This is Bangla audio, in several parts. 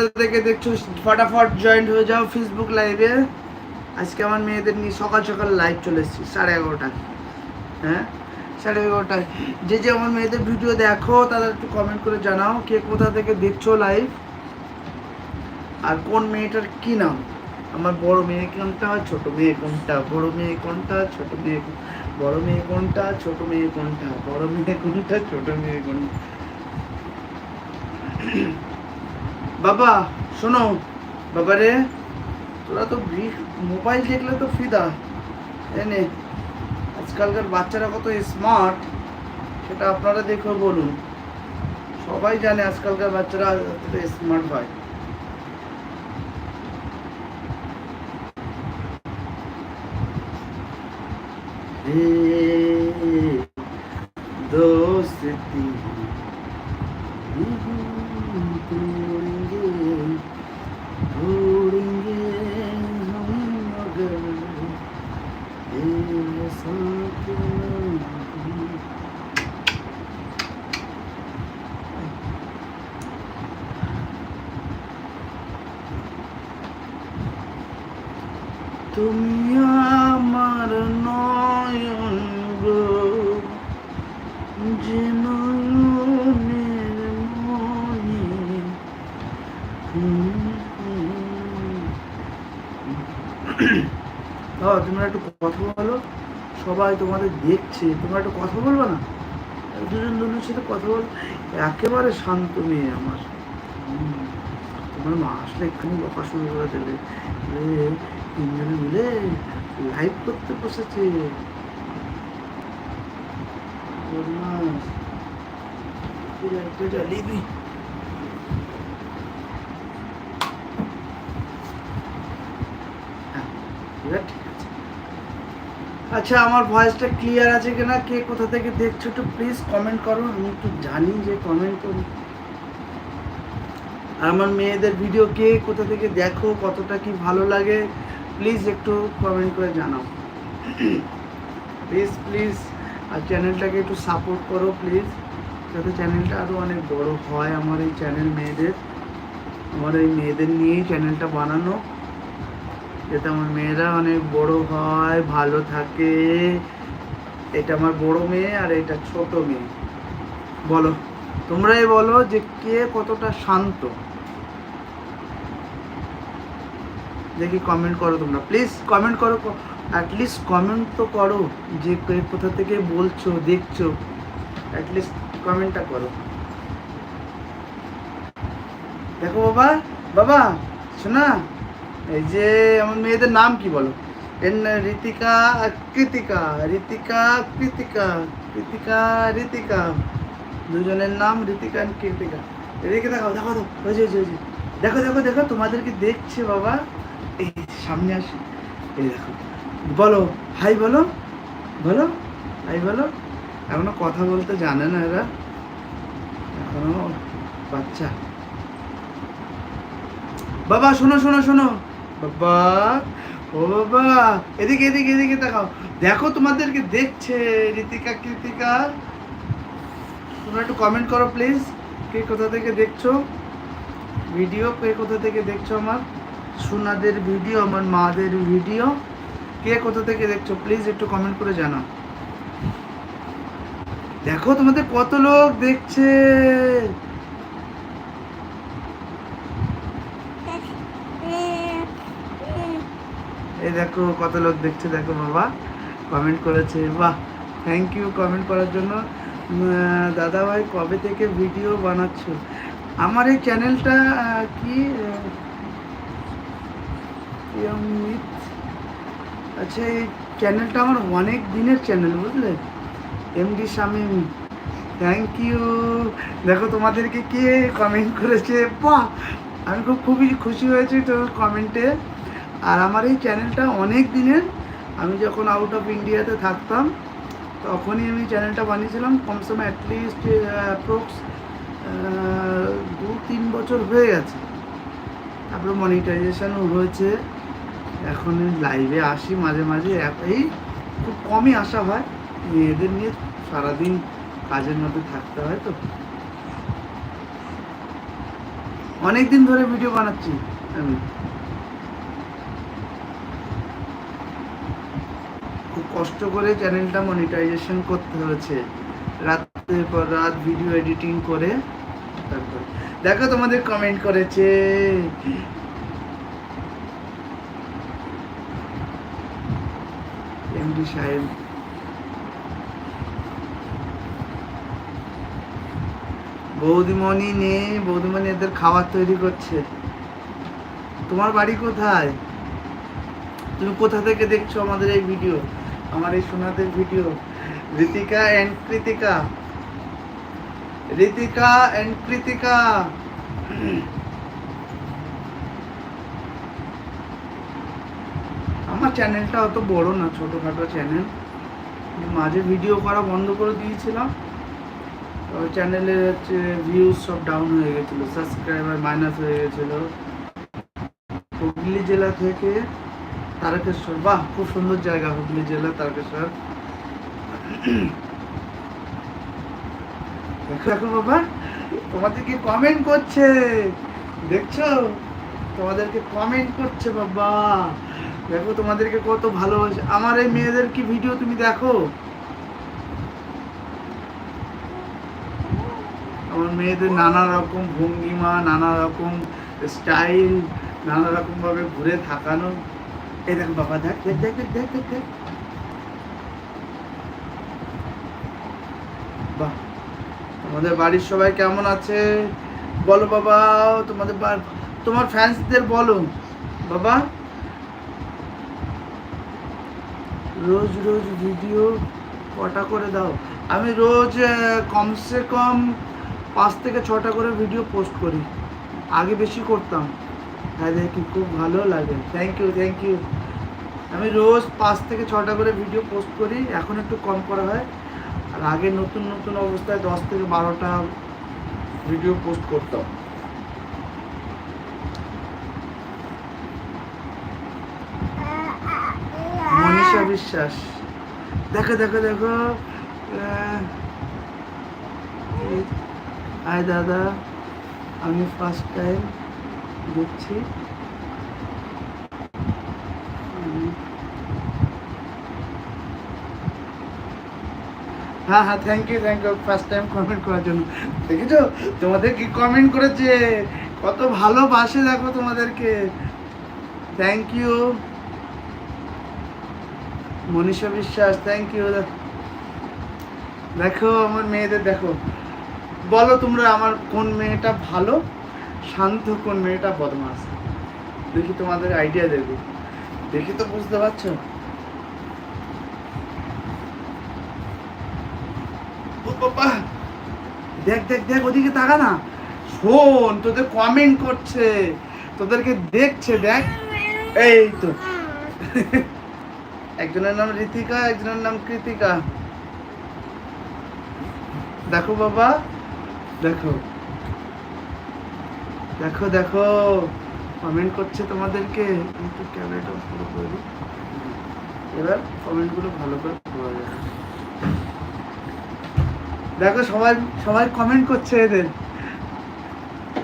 কোথা থেকে দেখছ, ফটাফট জয়েন্ট হয়ে যাও ফেসবুক লাইভে আজকে আমার মেয়েদের নিয়ে সকাল সকাল লাইভ চলে এসেছি, সাড়ে এগারোটায় হ্যাঁ? সাড়ে এগারোটায়। যে যে আমার মেয়েদের ভিডিও দেখো তারা একটু কমেন্ট করে জানাও, কে কোথা থেকে দেখছ লাইভ আর কোন মেয়েটার কি নাম? আমার বড় মেয়ে কোনটা, ছোট মেয়ে কোনটা? বড় মেয়ে কোনটা, ছোট মেয়ে বড় মেয়ে কোনটা, ছোট মেয়ে কোনটা? বড় মেয়ে কোনটা, ছোট মেয়ে কোনটা? বাবা শোনো বাবা রে তোরা তো মোবাইল দেখলে তো ফিদা এনে আজকালকার বাচ্চারা কত স্মার্ট সেটা আপনারা দেখে বলুন সবাই জানে আজকালকার বাচ্চারা স্মার্ট হয় हे दोस्ती তুমি আমার নয়ন গো, যে তোমরা একটু কথা বলো, সবাই তোমাদের দেখছে, তোমরা একটু কথা বলব না? দুজন দুজনের সাথে কথা বল, একেবারে শান্ত মেয়ে আমার। তোমার মা আসলে এক্ষুনি বকা শুরু করে দেবে। তিনজনে মিলে লাইভ করতে বসেছে। হ্যাঁ। আচ্ছা আমার ভয়েসটা ক্লিয়ার আছে কিনা, কে কোথা থেকে দেখছ একটু প্লিজ কমেন্ট করো, আমি একটু জানি যে কমেন্ট করি আর আমার মেয়েদের ভিডিও কে কোথা থেকে দেখো, কতটা কি ভালো লাগে প্লিজ একটু কমেন্ট করে জানাও। প্লিজ প্লিজ আর চ্যানেলটাকে একটু সাপোর্ট করো প্লিজ যাতে চ্যানেলটা আরও অনেক বড় হয় আমার এই চ্যানেল মেয়েদের। আমার এই মেয়েদের নিয়েই চ্যানেলটা বানানো। যাতে আমার মেয়েরা অনেক বড় হয়, ভালো থাকে। এটা আমার বড় মেয়ে আর এটা ছোট মেয়ে। বলো, তোমরাই বলো যে কে কতটা শান্ত। দেখি কমেন্ট করো তোমরা। প্লিজ কমেন্ট করো অ্যাটলিস্ট কমেন্ট তো করো, যে কোথা থেকে বলছো, দেখছ। অ্যাটলিস্ট কমেন্টটা করো। দেখো বাবা বাবা, শোনা, এই যে আমার মেয়েদের নাম কি বলো? এর ঋতিকা কৃতিকা ঋতিকা কৃতিকা কৃতিকা ঋতিকা দুজনের নাম ঋতিকা আর কৃতিকা। এদিকে দেখো দেখো। দেখো দেখো দেখো তোমাদেরকে দেখছে বাবা? সামনে আসে। এই দেখো। বলো, হাই বলো বলো, হাই বলো। এখনও কথা বলতে জানে না এরা। এখনও বাচ্চা। বাবা, শোনো শোনো শোনো। বাবা, ও বাবা, এদিকে এদিকে এদিকে দেখাও দেখো, তোমাদেরকে দেখছে ঋতিকা কৃতিকা। তোমরা একটু কমেন্ট করো প্লিজ কে কোথা থেকে দেখছ? ভিডিও কে কোথা থেকে দেখছ আমার? সোনাদের ভিডিও আমার মাদের ভিডিও কে কোথা থেকে দেখছ? প্লিজ একটু কমেন্ট করে জানাও। দেখো তোমাদের কত লোক দেখছে। এই দেখো কত লোক দেখছে, দেখো বাবা। কমেন্ট করেছে, বাহ। থ্যাংক ইউ কমেন্ট করার জন্য। দাদা ভাই কবে থেকে ভিডিও বানাচ্ছ? আমার এই চ্যানেলটা কি? প্রিয়মিত আচ্ছা এই চ্যানেলটা আমার অনেক দিনের চ্যানেল বুঝলে? এমডি শামিম থ্যাংক ইউ দেখো তোমাদেরকে কে কমেন্ট করেছে, বাহ! আমি খুব, খুবই খুশি হয়েছি তোর কমেন্টে আর আমার এই চ্যানেলটা অনেক দিনের। আমি যখন আউট অফ ইন্ডিয়াতে থাকতাম, তখনই আমি চ্যানেলটা বানিয়েছিলাম। কমসমে অ্যাটলিস্ট অ্যাপ্রক্স দু তিন বছর হয়ে গেছে। তারপরে মনিটাইজেশনও হয়েছে। এখন লাইভে আসি মাঝে মাঝে। এই খুব কমই আসা হয়। মেয়েদের নিয়ে সারাদিন কাজের মধ্যে থাকতে হয় তো। অনেক দিন ধরে ভিডিও বানাচ্ছি আমি। খুব কষ্ট করে চ্যানেলটা মনিটাইজেশন করতে হয়েছে। রাতের পর রাত ভিডিও এডিটিং করে তারপর দেখো তোমাদের কমেন্ট করেছে এমডি সাহেব। বৌদিমণি নেই বৌদিমণি এদের খাবার তৈরি করছে। তোমার বাড়ি কোথায়? তুমি কোথা থেকে দেখছ আমাদের এই ভিডিও? আমার এই সোনাদের video. Ritika and Kritika. Ritika and Kritika আমার চ্যানেলটা অত বড় না, ছোটোখাটো চ্যানেল মাঝে ভিডিও করা বন্ধ করে দিয়েছিলাম। চ্যানেলের হচ্ছে ভিউজ সব ডাউন হয়ে গেছিল সাবস্ক্রাইবার মাইনাস হয়ে গেছিল। হুগলি জেলা থেকে তারকেশ্বর, বাহ, খুব সুন্দর জায়গা হুগলি জেলা, তারকেশ্বর। বাবা তোমাদেরকে কমেন্ট করছে? দেখছ? তোমাদেরকে কমেন্ট করছে বাবা? দেখো তোমাদেরকে কত ভালোবাসে। আমার এই মেয়েদের কি ভিডিও তুমি দেখো? আমার মেয়েদের নানা রকম ভঙ্গিমা, নানা রকম স্টাইল নানা রকম ভাবে ঘুরে থাকানো। এই দেখো বাবা, দেখ দেখ দেখ দেখ দেখ দেখ তোমাদের বাড়ির সবাই কেমন আছে? বলো বাবা, তোমাদের তোমার ফ্যান্সদের বলো। বাবা রোজ রোজ ভিডিও কটা করে দাও? আমি রোজ কমসে কম পাঁচ থেকে ছটা করে ভিডিও পোস্ট করি। আগে বেশি করতাম। হ্যাঁ দেখি খুব ভালো লাগে। থ্যাংক ইউ থ্যাংক ইউ আমি রোজ পাঁচ থেকে ছটা করে ভিডিও পোস্ট করি। এখন একটু কম করা হয়। আর আগে নতুন নতুন অবস্থায় দশ থেকে বারোটা ভিডিও পোস্ট করতাম। মনীষা বিশ্বাস দেখো দেখো। দেখো আয় দাদা, আমি ফার্স্ট টাইম দেখছি। হ্যাঁ হ্যাঁ thank you thank you first time comment করার জন্য। দেখেছ? তোমাদের কি কমেন্ট করেছে? কত ভালোবাসে দেখো তোমাদেরকে। থ্যাংক ইউ মনীষা বিশ্বাস থ্যাংক ইউ দেখো আমার মেয়েদের, দেখো। বলো তোমরা আমার কোন মেয়েটা ভালো? শান্ত কোন মেয়েটা বদমাস দেখি তোমাদের আইডিয়া দেবো। দেখি তো বুঝতে পারছ? দেখ দেখ দেখ, ওদিকে তাকা না। শোন, তোদের কমেন্ট করছে, তোদেরকে দেখছে, দেখ। এই তো। একজনের নাম ঋতিকা একজনের নাম কৃতিকা। দেখো বাবা, দেখো। দেখো দেখো। কমেন্ট করছে তোমাদেরকে। একটু ক্যামেরাটা পুরো করে। এবার কমেন্টগুলো ভালো করে পড়া যাবে। দেখো, সবাই সবাই কমেন্ট করছে এদের।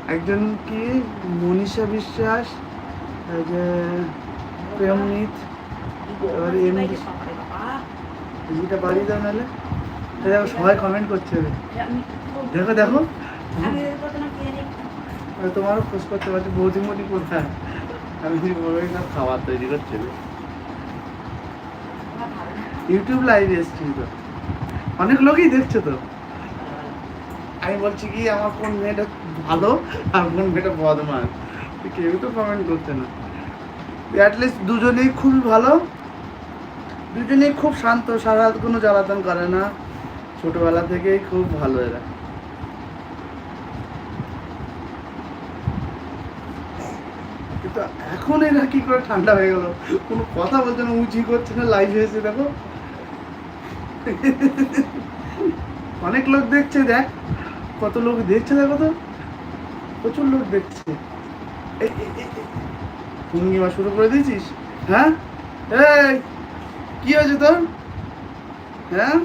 একজন কি? মনীষা বিশ্বাস প্রেমমিত এবারে এমনি বাড়িয়ে দাও নাহলে। দেখো সবাই কমেন্ট করছে এদের। দেখো দেখো। তোমারও খোঁজ করতে পারছি বৌদিমণি কোথায়? আমি খাবার তৈরি করছে ইউটিউব লাইভে এসছি তো। অনেক লোকই দেখছে তো। আমি বলছি কি আমার কোন মেয়েটা ভালো আর কোন মেয়েটা বদমাস তো কেউ তো কমেন্ট করছে না। অ্যাটলিস্ট দুজনেই খুবই ভালো। দুজনেই খুব শান্ত সারা কোনো জ্বালাতন করে না। ছোটবেলা থেকেই খুব ভালো এরা। কিন্তু এখন এরা কি করে ঠান্ডা হয়ে গেল? কোনো কথা বলছে না, উঁচি করছে না লাইভে হয়েছে, দেখো। অনেক লোক দেখছে, দেখ। কত লোক দেখছে, দেখো তো। প্রচুর লোক দেখছে। ভঙ্গিমা শুরু করে দিয়েছিস হ্যাঁ? এই কি হয়েছে তোর? হ্যাঁ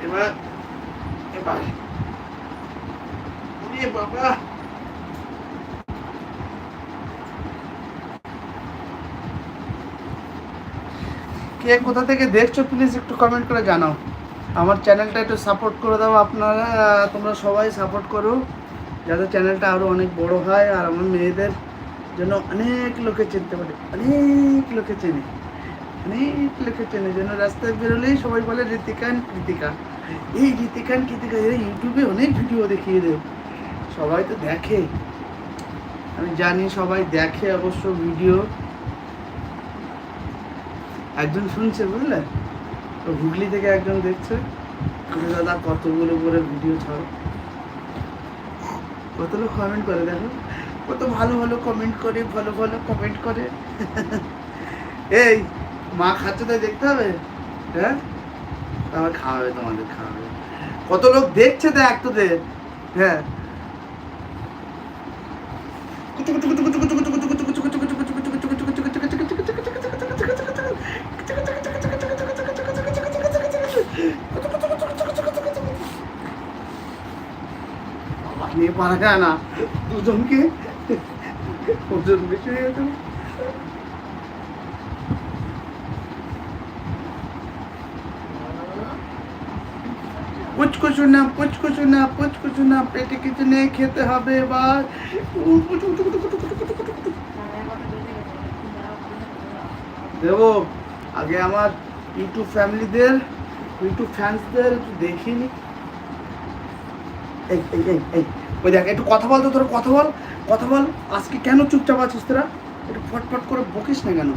এবার এবার ওরে বাবা কে কোথা থেকে দেখছ প্লিজ একটু কমেন্ট করে জানাও। আমার চ্যানেলটা একটু সাপোর্ট করে দাও আপনারা, তোমরা সবাই সাপোর্ট করো, যাতে চ্যানেলটা আরও অনেক বড় হয় আর আমার মেয়েদের জন্য অনেক লোকে চিনতে পারে, অনেক লোকে চেনে, অনেক লোকে চেনে যেন রাস্তায় বেরোলেই সবাই বলে ঋতিকান কৃতিকা। এই ঋতিকান কৃতিকা, এরা ইউটিউবে অনেক ভিডিও দেখিয়ে দেয়, সবাই তো দেখে। আমি জানি সবাই দেখে অবশ্য ভিডিও একজন শুনছে বুঝলে? তো হুগলি থেকে একজন দেখছে। দাদা, কতগুলো করে ভিডিও ছাড়ো? কত লোক কমেন্ট করে দেখো? কত ভালো ভালো কমেন্ট করে, ভালো ভালো কমেন্ট করে। এই, মা খাচ্ছে তাই দেখতে হবে? হ্যাঁ? আবার খাওয়াবে, তোমাদের খাওয়াবে। কত লোক দেখছে দেখ তোদের। হ্যাঁ। নিয়ে পারা যায় না। দুজনকে? ওজন বেশি হয়ে গেছে। পুচকু শোনা পুচকু শোনা পুচকু শোনা পেটে কিছু নেই খেতে হবে এবার। দেবো আগে আমার ইউটিউব ফ্যামিলিদের ইউটিউব ফ্যান্সদের একটু দেখিনি এই এই এই। ওই দেখ, একটু কথা বল তো তোরা, কথা বল কথা বল। আজকে কেন চুপচাপ আছিস তোরা? একটু ফটফট করে বকিস না কেন?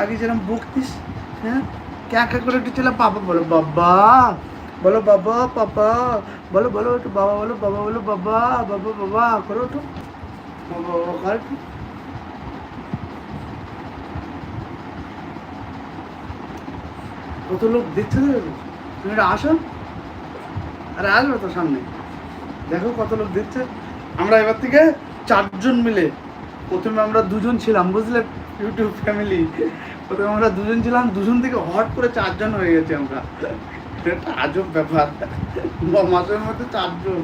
আগে যেরকম বকতিস হ্যাঁ? ক্যা ক্যা করে একটু চলে বাবা, বলো বাবা বলো, বাবা পাপা বলো বলো, একটু বাবা, বলো বাবা বলো, বাবা বাবা বাবা, করো একটু। বাবা বাবা, কর কত লোক দেখছে আসো। আরে আসবে তো সামনে। দেখো কত লোক দেখছে। আমরা এবার থেকে চারজন মিলে, প্রথমে আমরা দুজন ছিলাম, বুঝলে? ইউটিউব ফ্যামিলি প্রথমে আমরা দুজন ছিলাম, দুজন থেকে হট করে চারজন হয়ে গেছে আমরা। একটা আজব ব্যাপার। ন মাসের মধ্যে চারজন।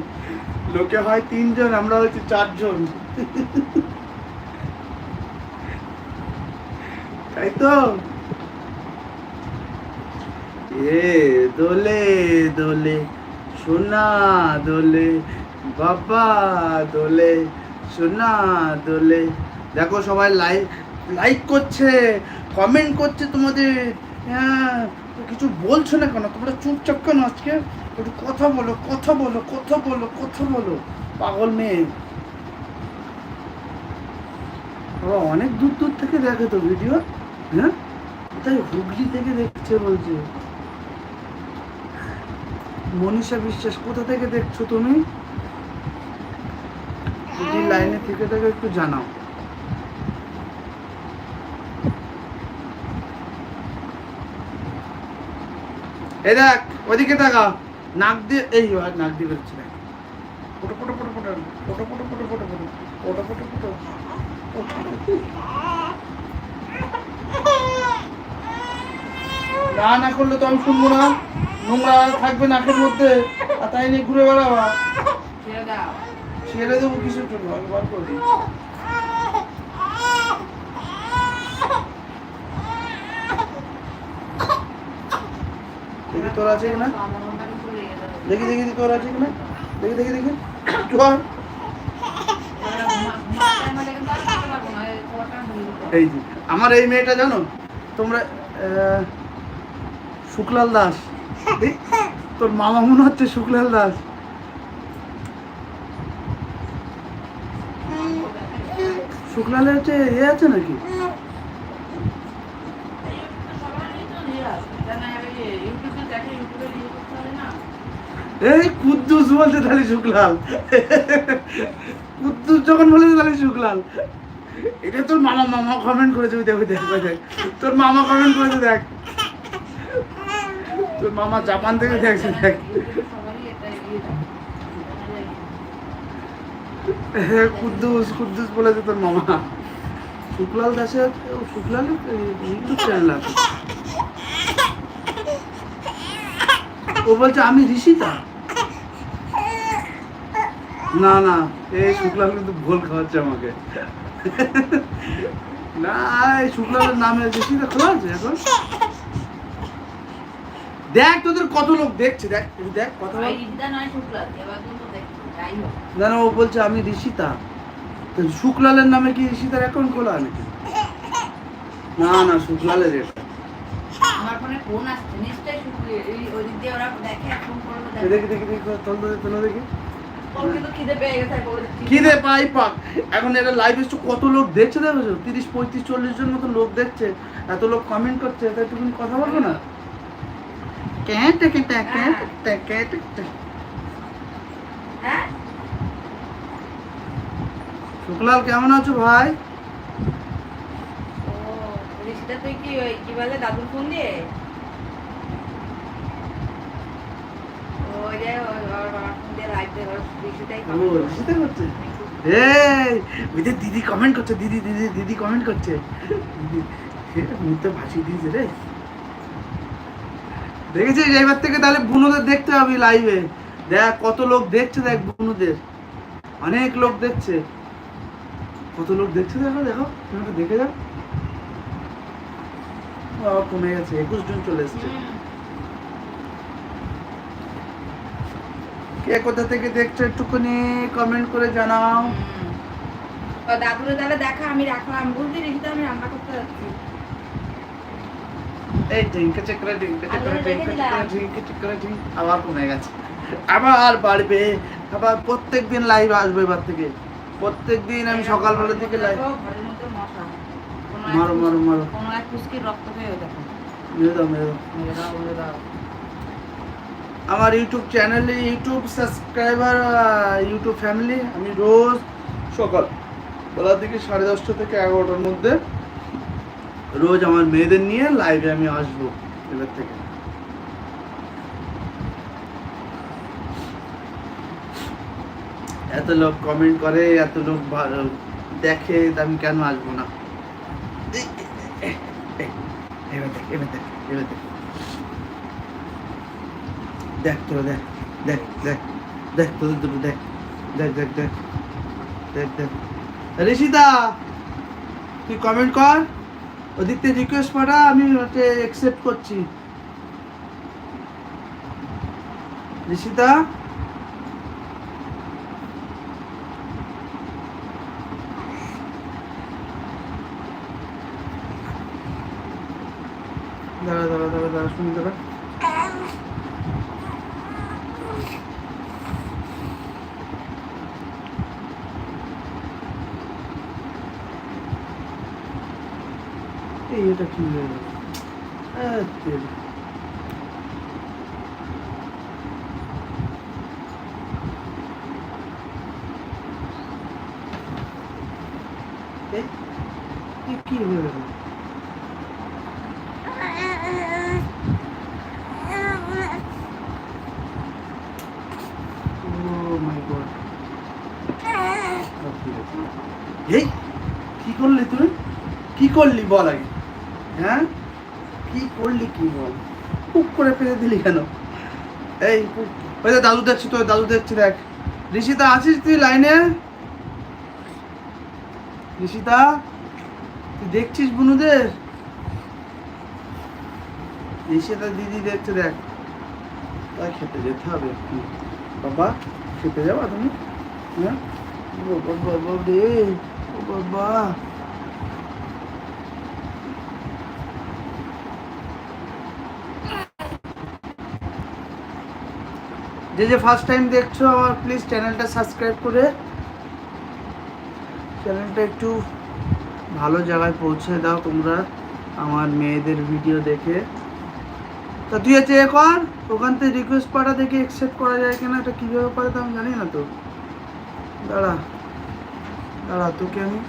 লোকে হয় তিনজন, আমরা হয়েছি চারজন। তাই তো? এ দোলে দোলে সোনা দোলে, বাবা দোলে সোনা দোলে। দেখো সবাই লাইক লাইক করছে কমেন্ট করছে তোমাদের। হ্যাঁ কিছু বলছো না কেন? তোমরা চুপচাপ কেন আজকে? একটু কথা বলো কথা বলো কথা বলো কথা বলো। পাগল মেয়ে। অনেক দূর দূর থেকে দেখে তো ভিডিও হ্যাঁ? তাই হুগলি থেকে দেখছে বলছে। মনীষা বিশ্বাস কোথা থেকে দেখছ তুমি যদি লাইনে থেকে থাকে একটু জানাও এই দেখ ওদিকে তাকা নাক দিয়ে এই নাক দিয়ে বেরোচ্ছে দেখ photo photo photo photo photo photo photo photo photo photo photo photo না না করলে তো আমি শুনব না নোংরা থাকবে নাকের মধ্যে আর তাই নিয়ে ঘুরে বেড়াবা। ছেড়ে দেবো কিসের জন্য? আমি বার করে দেখি তোর আছে কিনা? দেখি দেখি দেখি তোর আছে কিনা? দেখি দেখি দেখি। জোয়ার এই যে আমার এই মেয়েটা জানো? তোমরা শুক্লাল দাস। তোর মামা মনে হচ্ছে শুক্লাল দাস। শুক্লালের হচ্ছে এ আছে নাকি? এই কুদ্দুস বলছে তাহলে শুক্লাল। কুদ্দুস যখন বলেছে তাহলে শুক্লাল। এটা তোর মামা মামা কমেন্ট করেছে দেখ তোর মামা কমেন্ট করেছে, দেখ। তোর মামা জাপান থেকে দেখছে, দেখ। কুদ্দুস কুদ্দুস বলেছে তোর মামা। শুক্লাল দাসের শুক্লাল ইউটিউব চ্যানেল আছে। ও বলছে, আমি ঋষিতা? না না, এই শুক্লাল কিন্তু ভুল খাওয়াচ্ছে আমাকে। না, এই শুক্লার নামে ঋষিতা খোলা আছে এখন? দেখ তোদের কত লোক দেখছে দেখ এই দেখ কথা বল। না না ও বলছে আমি ঋষিতা। তো শুক্লালের নামে কি ঋষিতার অ্যাকাউন্ট খোলা নাকি? না না শুক্লালের এটা। আমার ফোনে ফোন আসছে নিশ্চয়ই শুক্লি ওই ওই দিক দিয়ে ওরা দেখে ফোন এই দেখে দেখি। দেখি দেখি তোল তোল খিদে পাই পাক। এখন এটা লাইভ এসে কত লোক দেখছে দেখো তিরিশ পঁয়ত্রিশ চল্লিশ জন মতো লোক দেখছে এত লোক কমেন্ট করছে তাই তুমি কথা বলব না? ট্যাঁ, ক্যাঁ টেকে ট্যাঁ। হ্যাঁ শুক্লাল কেমন আছো ভাই? ও তুই কি ওই কি বলে দাদুর ফোন দিয়ে? ওই যে ওর ওর বাবার ফোন দিয়ে লাইভ দিয়ে ওর ঋষিতাই ও ঋষিতা করছে? এই ওই যে দিদি কমেন্ট করছে দিদি দিদি দিদি কমেন্ট করছে। দিদি মুখতে ভাসি দিয়েছে রে। দেখেছিস? এইবার থেকে তাহলে বুনুদের দেখতে হবে লাইভে দেখ, কত লোক দেখছে, দেখ বুনুদের। অনেক লোক দেখছে। কত লোক দেখছে দেখো দেখো, তুমি দেখে যাও। বাবা কমে গেছে, একুশ জন চলে এসছে। কে কোথা থেকে দেখছ একটুখানি কমেন্ট করে জানাও। দাদুরে তাহলে দেখা, আমি রাখলাম। বুঝলি ঋষিতা আমি রান্না করতে যাচ্ছি। এই ঢিঙ্কে চেকরে ঢিঙ্কে চেকরে ঢিঙ্কে দেখেছিলাম। ঢিঙ্কে চেকরে ঢিঙ্ক আবার কমে গেছে। আবার বাড়বে। আবার প্রত্যেক দিন লাইভ আসবে এবার থেকে। প্রত্যেক দিন আমি সকালবেলা থেকে লাইভ মারো মারো মারো। মেরে দাও মেরে দাও। আমার ইউটিউব চ্যানেলে ইউটিউব সাবস্ক্রাইবার ইউটিউব ফ্যামিলি আমি রোজ সকাল বেলা থেকে সাড়ে দশটা থেকে এগারোটার মধ্যে রোজ আমার মেয়েদের নিয়ে লাইভে আমি আসব এবার থেকে। এত লোক কমেন্ট করে, এত লোক দেখে আমি কেন আসব না। দেখ এবার দেখ এবার দেখ এবার দেখ। দেখ তোরা, দেখ দেখ দেখ দেখ তোদের দুটো, দেখ দেখ দেখ দেখ দেখ দেখ। ঋষিদা, তুই কমেন্ট কর। ওদিক থেকে রিকোয়েস্ট পাঠা আমি ওটা অ্যাকসেপ্ট করছি। ঋষিতা? দাঁড়া দাঁড়া দাঁড়া দাঁড়া, শুনি দাঁড়া এই এটা কি হয়ে তেল। কি God. এই কি করলি তুই কি করলি বল আগে হ্যাঁ? কি করলি কি বল? পুক করে ফেলে দিলি কেন? এই, ওই দাদু দেখছি তোর দাদু দেখছি, দেখ। ঋষিতা, আছিস তুই লাইনে? ঋষিতা, তুই দেখছিস বুনুদের? ঋষিতা দিদি দেখছে, দেখ। তাই খেতে যেতে হবে। বাবা, খেতে যাবা তুমি? হ্যাঁ? বাবা বাবা রে বাবা। যে যে ফার্স্ট টাইম দেখছ আমার প্লিজ চ্যানেলটা সাবস্ক্রাইব করে চ্যানেলটা একটু ভালো জায়গায় পৌঁছে দাও তোমরা আমার মেয়েদের ভিডিও দেখে। তা তুই এ কর, ওখান থেকে রিকোয়েস্ট পাঠা দেখে অ্যাকসেপ্ট করা যায় কিনা, এটা কীভাবে পারে তো আমি জানি না তো। দাঁড়া দাঁড়া, তোকে আমি